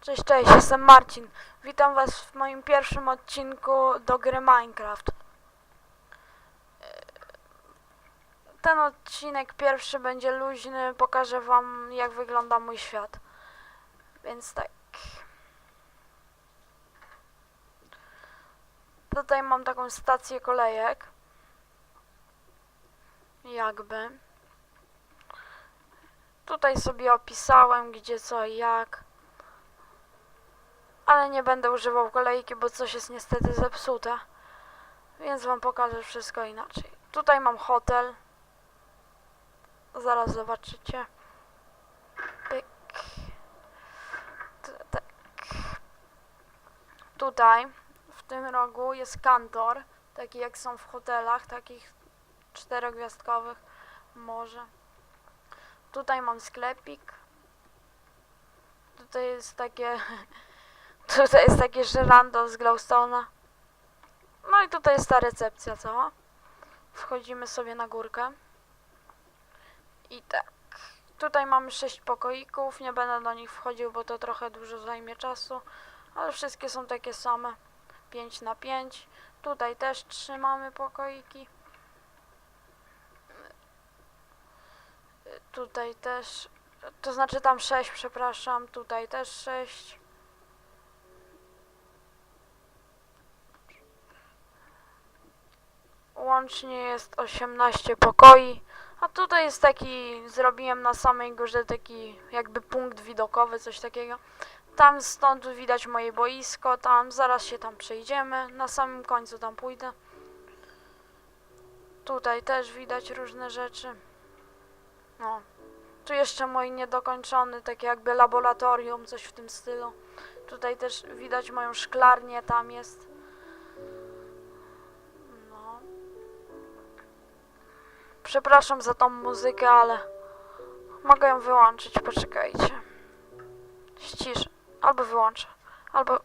Cześć, cześć, jestem Marcin. Witam Was w moim pierwszym odcinku do gry Minecraft. Ten odcinek pierwszy będzie luźny, pokażę Wam jak wygląda mój świat. Więc tak. Tutaj mam taką stację kolejek. Jakby. Tutaj sobie opisałem gdzie co i jak. Ale nie będę używał kolejki, bo coś jest niestety zepsute. Więc wam pokażę wszystko inaczej. Tutaj mam hotel. Zaraz zobaczycie. Pyk. Tak. Tutaj, w tym rogu jest kantor. Taki jak są w hotelach, takich czterogwiazdkowych może. Tutaj mam sklepik. Tutaj jest takie Tutaj jest takie żerando z Glowstone'a. No i tutaj jest ta recepcja cała. Wchodzimy sobie na górkę. I tak. Tutaj mamy sześć pokoików. Nie będę do nich wchodził, bo to trochę dużo zajmie czasu. Ale wszystkie są takie same. 5 na 5. Tutaj też trzymamy pokoiki. Tutaj też. To znaczy tam 6, przepraszam. Tutaj też 6. Łącznie jest 18 pokoi. A tutaj jest taki, zrobiłem na samej górze taki jakby punkt widokowy, coś takiego. Tam stąd widać moje boisko, tam zaraz się tam przejdziemy. Na samym końcu tam pójdę. Tutaj też widać różne rzeczy. No. Tu jeszcze mój niedokończony, takie jakby laboratorium, coś w tym stylu. Tutaj też widać moją szklarnię, tam jest. Przepraszam za tą muzykę, ale mogę ją wyłączyć, poczekajcie. Ściszę. Albo wyłączę. Albo...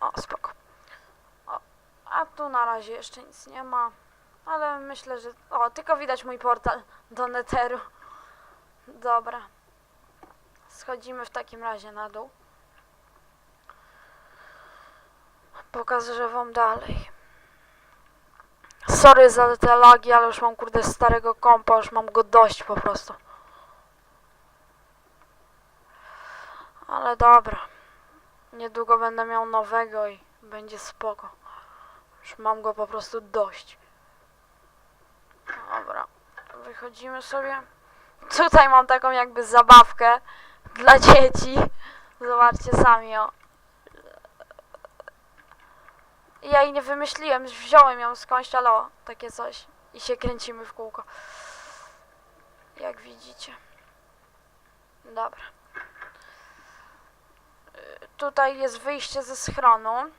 O, spoko. O, a tu na razie jeszcze nic nie ma. Ale myślę, że... O, tylko widać mój portal do Netheru. Dobra. Schodzimy w takim razie na dół. Pokażę wam dalej. Sorry za te lagi, ale już mam kurde starego kompa, już mam go dość po prostu. Ale dobra. Niedługo będę miał nowego i będzie spoko. Już mam go po prostu dość. Dobra. Wychodzimy sobie. Tutaj mam taką jakby zabawkę dla dzieci. Zobaczcie sami o. Ja jej nie wymyśliłem, wziąłem ją skądś, ale o, takie coś. I się kręcimy w kółko. Jak widzicie. Dobra. Y, Tutaj jest wyjście ze schronu. Y,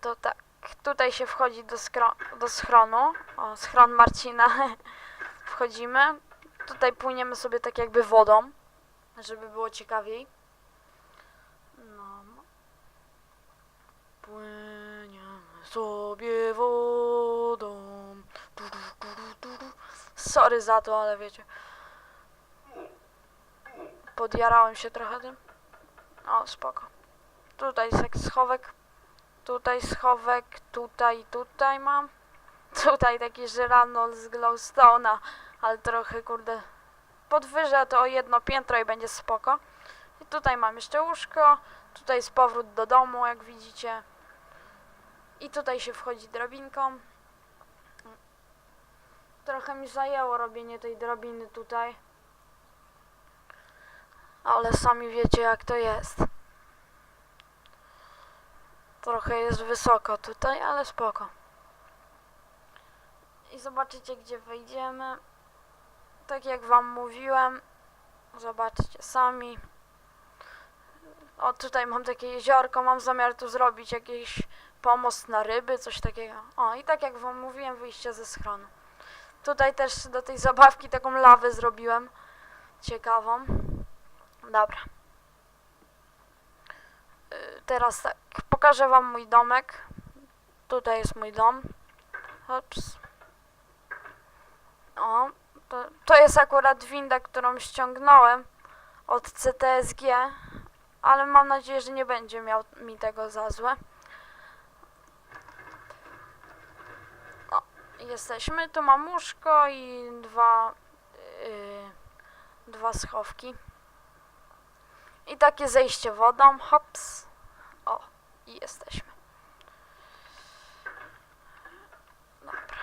To tak. Tutaj się wchodzi do, do schronu. O, schron Marcina. Wchodzimy. Tutaj płyniemy sobie tak jakby wodą, żeby było ciekawiej. No. Płyniemy sobie wodą. Du, du, du, du, du. Sorry za to, ale wiecie. Podjarałem się trochę tym. O, spoko. Tutaj schowek. Tutaj schowek, tutaj, tutaj mam. Tutaj taki żyrandol z glowstone'a, ale trochę kurde podwyżę to o jedno piętro i będzie spoko. I tutaj mam jeszcze łóżko, tutaj jest powrót do domu, jak widzicie. I tutaj się wchodzi drabinką. Trochę mi zajęło robienie tej drabiny tutaj. Ale sami wiecie jak to jest. Trochę jest wysoko tutaj, ale spoko. I zobaczycie gdzie wejdziemy. Tak jak wam mówiłem, zobaczcie sami. O, tutaj mam takie jeziorko, mam zamiar tu zrobić jakiś pomost na ryby, coś takiego. O, i tak jak wam mówiłem, wyjście ze schronu. Tutaj też do tej zabawki taką lawę zrobiłem. Ciekawą. Dobra. Y, Teraz tak, pokażę wam mój domek. Tutaj jest mój dom. Ops. O, To, to jest akurat winda, którą ściągnąłem od CTSG, ale mam nadzieję, że nie będzie miał mi tego za złe. Jesteśmy. Tu mam łóżko i dwa, yy, dwa schowki. I takie zejście wodą. Hops. O, i jesteśmy. Dobra.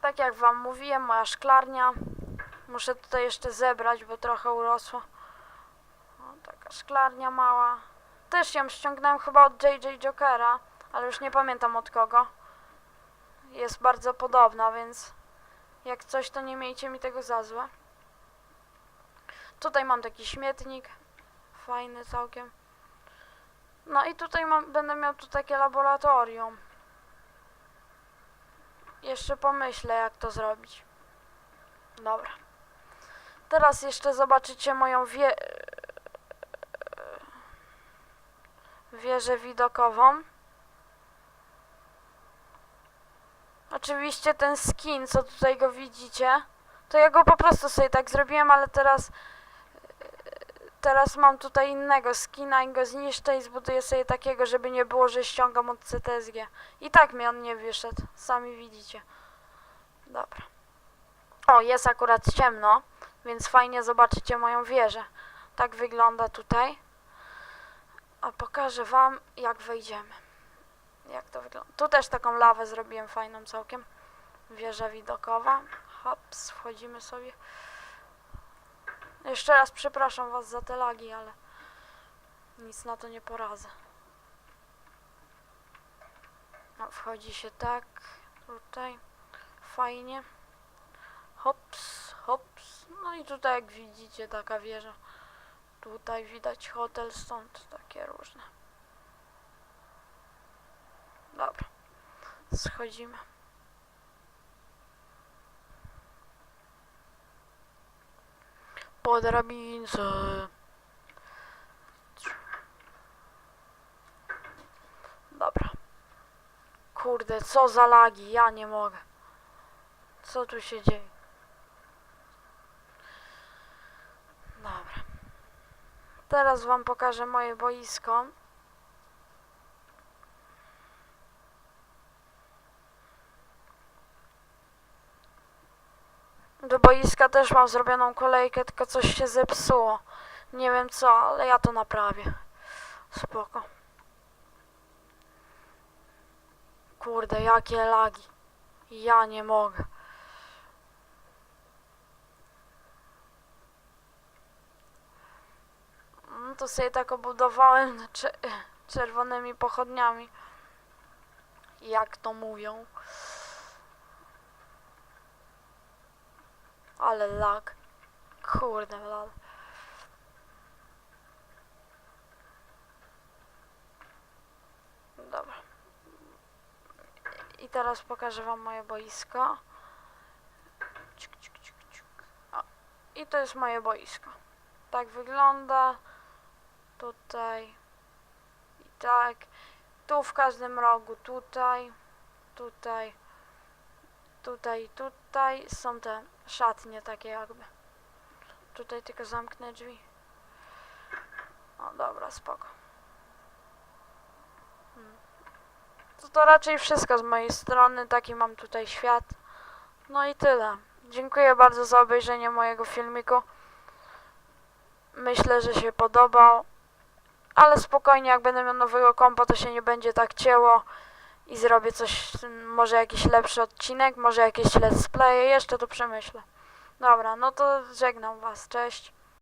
Tak jak wam mówiłem, moja szklarnia. Muszę tutaj jeszcze zebrać, bo trochę urosło. O, taka szklarnia mała. Też ją ściągnąłem chyba od JJ Jokera, ale już nie pamiętam od kogo. Jest bardzo podobna, więc jak coś, to nie miejcie mi tego za złe. Tutaj mam taki śmietnik. Fajny całkiem. No i tutaj mam, będę miał tu takie laboratorium. Jeszcze pomyślę, jak to zrobić. Dobra. Teraz jeszcze zobaczycie moją wie... wieżę widokową. Oczywiście ten skin, co tutaj go widzicie, to ja go po prostu sobie tak zrobiłem, ale teraz teraz mam tutaj innego skina i go zniszczę i zbuduję sobie takiego, żeby nie było, że ściągam od CTSG. I tak mi on nie wyszedł, sami widzicie. Dobra. O, jest akurat ciemno, więc fajnie zobaczycie moją wieżę. Tak wygląda tutaj. A pokażę wam, jak wejdziemy. Jak to wygląda. Tu też taką lawę zrobiłem fajną całkiem. Wieża widokowa. Hops, wchodzimy sobie. Jeszcze raz przepraszam was za te lagi, ale nic na to nie poradzę. No, wchodzi się tak, tutaj, fajnie. Hops, hops. No i tutaj jak widzicie taka wieża. Tutaj widać hotel, stąd takie różne. Dobra, schodzimy. Po drabince. Dobra. Kurde, co za lagi, ja nie mogę. Co tu się dzieje? Dobra. Teraz wam pokażę moje boisko. Do boiska też mam zrobioną kolejkę, tylko coś się zepsuło. Nie wiem co, ale ja to naprawię. Spoko. Kurde, jakie lagi. Ja nie mogę. No to sobie tak obudowałem cze czerwonymi pochodniami. Jak to mówią. Ale lag. Kurde, lag. Dobra. I teraz pokażę wam moje boisko. Ciuk, ciuk, ciuk, ciuk. O. I to jest moje boisko. Tak wygląda. Tutaj. I tak. Tu w każdym rogu. Tutaj. Tutaj. Tutaj tutaj są te szatnie takie jakby. Tutaj tylko zamknę drzwi. O, dobra, spoko. Hmm. To to raczej wszystko z mojej strony. Taki mam tutaj świat. No i tyle. Dziękuję bardzo za obejrzenie mojego filmiku. Myślę, że się podobał. Ale spokojnie, jak będę miał nowego kompa, to się nie będzie tak cięło. I zrobię coś, może jakiś lepszy odcinek, może jakieś let's play, jeszcze to przemyślę. Dobra, no to żegnam was, cześć.